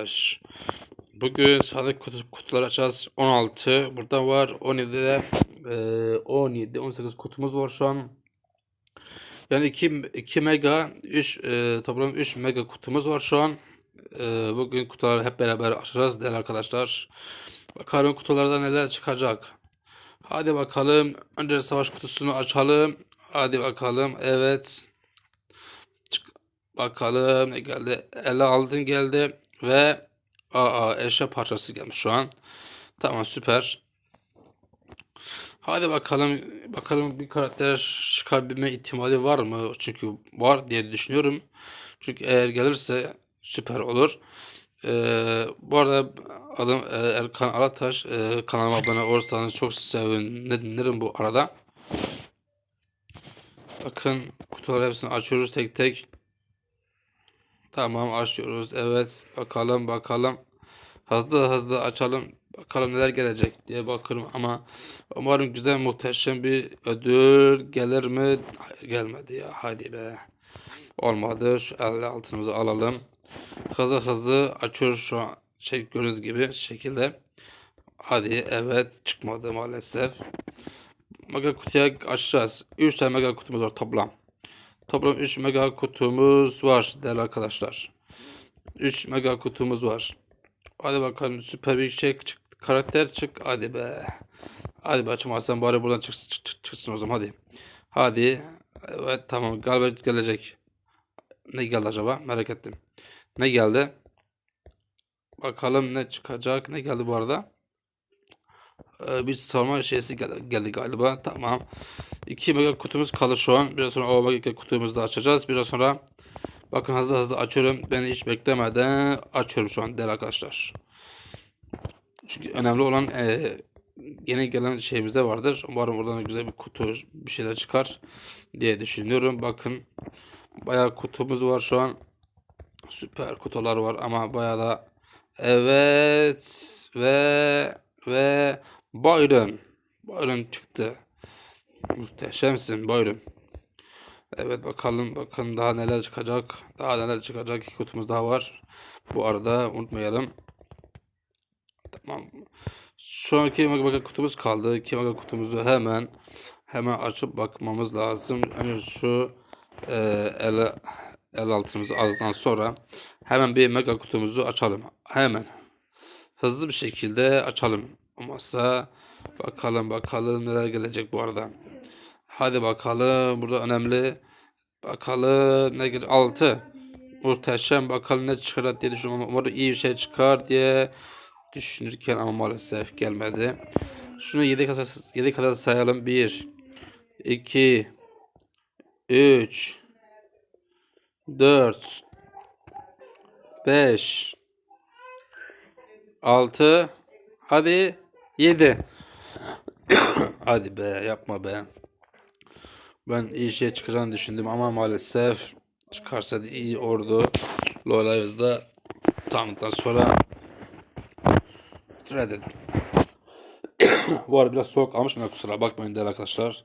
Arkadaş, Bugün sadık kutu, kutular açacağız. 16 burada var. 17'de e, 17 18 kutumuz var şu an. Yani 2 2 mega 3 e, toplam 3 mega kutumuz var şu an. E, bugün kutuları hep beraber açacağız değerli arkadaşlar. Bakalım kutularda neler çıkacak. Hadi bakalım. Önce savaş kutusunu açalım. Hadi bakalım. Evet. Bakalım ne geldi. 50 altın geldi ve aa eşya parçası gelmiş şu an. Tamam süper. Hadi bakalım bakalım bir karakter çıkabilme ihtimali var mı? Çünkü var diye düşünüyorum. Çünkü eğer gelirse süper olur. Ee, bu arada adım e, Erkan Alataş. Ee, kanalıma abone olursanız çok sevinirim bu arada. Bakın kutuları hepsini açıyoruz tek tek. Tamam açıyoruz. Evet bakalım bakalım. Hızlı hızlı açalım. Bakalım neler gelecek diye bakıyorum ama umarım güzel muhteşem bir ödül gelir mi? Hayır gelmedi ya. Hadi be. Olmadı. Şu 50 altınımızı alalım. Hızlı hızlı açıyoruz şu an. Şey gördüğünüz gibi şekilde. Hadi evet çıkmadı maalesef. Mega kutuya açacağız. 3 tane mega kutumuz var toplam. Toplam 3 mega kutumuz var değerli arkadaşlar. 3 mega kutumuz var. Hadi bakalım süper bir şey çıktı. Karakter çık. Hadi be. Hadi be açamazsan bari buradan çıksın, çık- çık- çıksın o zaman hadi. Hadi. Evet tamam galiba gelecek. Ne geldi acaba? Merak ettim. Ne geldi? Bakalım ne çıkacak. Ne geldi bu arada? Ee, bir savunma şeysi geldi, galiba. Tamam. 2 mega kutumuz kalır şu an. Biraz sonra o mega kutumuzu da açacağız. Biraz sonra bakın hızlı hızlı açıyorum. Ben hiç beklemeden açıyorum şu an değerli arkadaşlar. Çünkü önemli olan e, yeni gelen şeyimizde vardır. Umarım oradan güzel bir kutu bir şeyler çıkar diye düşünüyorum. Bakın bayağı kutumuz var şu an. Süper kutular var ama bayağı da evet ve ve Byron. Byron çıktı. Muhteşemsin Byron. Evet bakalım bakın daha neler çıkacak. Daha neler çıkacak. İki kutumuz daha var. Bu arada unutmayalım. Tamam. Şu anki mega kutumuz kaldı. İki mega kutumuzu hemen hemen açıp bakmamız lazım. Hani şu e, el, el altımızı aldıktan sonra hemen bir mega kutumuzu açalım. Hemen. Hızlı bir şekilde açalım. Olmazsa bakalım bakalım neler gelecek bu arada. Hadi bakalım. Burada önemli. Bakalım ne gelir? 6. Muhteşem. Bakalım ne çıkar diye düşünüyorum. Umarım iyi bir şey çıkar diye düşünürken ama maalesef gelmedi. Şunu 7 kadar, 7 kadar sayalım. 1 2 3 4 5 6 Hadi 7 Hadi be yapma be. Ben iyi şey çıkacağını düşündüm ama maalesef çıkarsa da iyi ordu. Lolayız'da tanıdıktan sonra reddedim. Bu arada biraz soğuk almışım kusura bakmayın değerli arkadaşlar.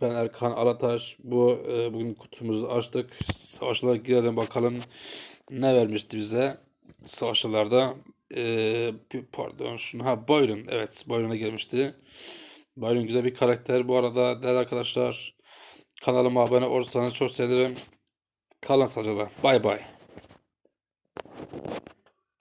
Ben Erkan Alataş. Bu e, bugün kutumuzu açtık. Savaşlara girelim bakalım ne vermişti bize. Savaşlarda e, pardon şunu ha Byron evet Byron'a gelmişti. Byron güzel bir karakter bu arada değerli arkadaşlar. Kanalıma abone olursanız çok sevinirim. Kalın sağlıcakla. Bay bay.